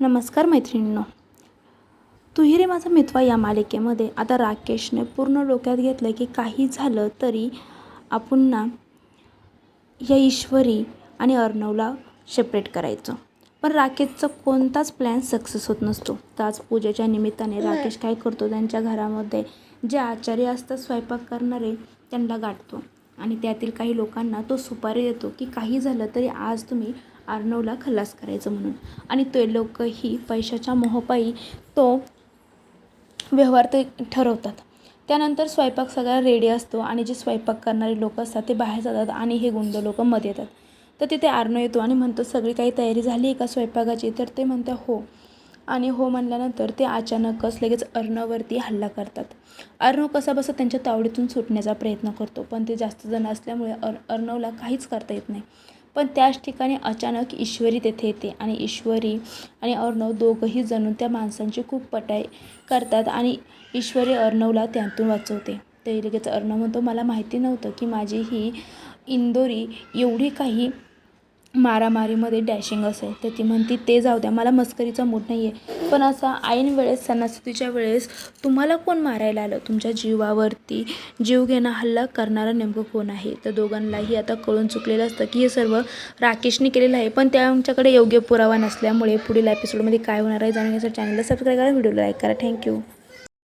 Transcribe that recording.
नमस्कार मैत्रिणींनो. तुही रे माझा मितवा या मालिकेमध्ये आता राकेशने पूर्ण डोक्यात घेतलं की काही झालं तरी आपण ना या ईश्वरी आणि अर्णवला सेपरेट करायचं. पण राकेशचा कोणताच प्लॅन सक्सेस होत नसतो. तर आज पूजेच्या निमित्ताने राकेश काय करतो? त्यांच्या घरामध्ये जे आचार्य असतात स्वयंपाक करणारे त्यांना गाठतो. आणि त्यातील काही लोकांना तो सुपारी देतो की काही झालं तरी आज तुम्ही अर्णवला खल्लास करायचं म्हणून. आणि ते लोकही पैशाच्या मोहपायी तो व्यवहार ते ठरवतात. त्यानंतर स्वयंपाक सगळा रेडी असतो आणि जे स्वयंपाक करणारे लोक असतात ते बाहेर जातात आणि हे गुंड लोक मध्ये येतात. तर तिथे आर्नो येतो आणि म्हणतो सगळी काही तयारी झाली आहे का स्वयंपाकाची? तर ते म्हणतात हो. आणि हो म्हणल्यानंतर ते अचानकच लगेच अर्णवरती हल्ला करतात. अर्णव कसा बसा त्यांच्या तावडीतून सुटण्याचा प्रयत्न करतो पण ते जास्त जण असल्यामुळे अर अर्णवला काहीच करता येत नाही. पण त्याच ठिकाणी अचानक ईश्वरी तेथे येते आणि ईश्वरी आणि अर्णव दोघंही जणून त्या माणसांची खूप पटाई करतात आणि ईश्वरी अर्णवला त्यातून वाचवते. ते लगेच अर्णव म्हणतो मला माहिती नव्हतं की माझी ही इंदोरी एवढी काही मारामारीमध्ये डॅशिंग असेल तर ती म्हणती ते जाऊ द्या मला मस्करीचा मूड नाही आहे पण असा ऐन वेळेस सणासुदीच्या वेळेस तुम्हाला कोण मारायला आलं? तुमच्या जीवावरती जीव घेणं हल्ला करणारा नेमकं कोण आहे? तर दोघांनाही आता कळून चुकलेलं असतं की हे सर्व राकेशने केलेलं आहे. पण त्यांच्याकडे योग्य पुरावा नसल्यामुळे पुढील एपिसोडमध्ये काय होणार आहे जाणण्यासाठी चॅनलला सबस्क्राईब करा व्हिडिओला लाईक करा. थँक्यू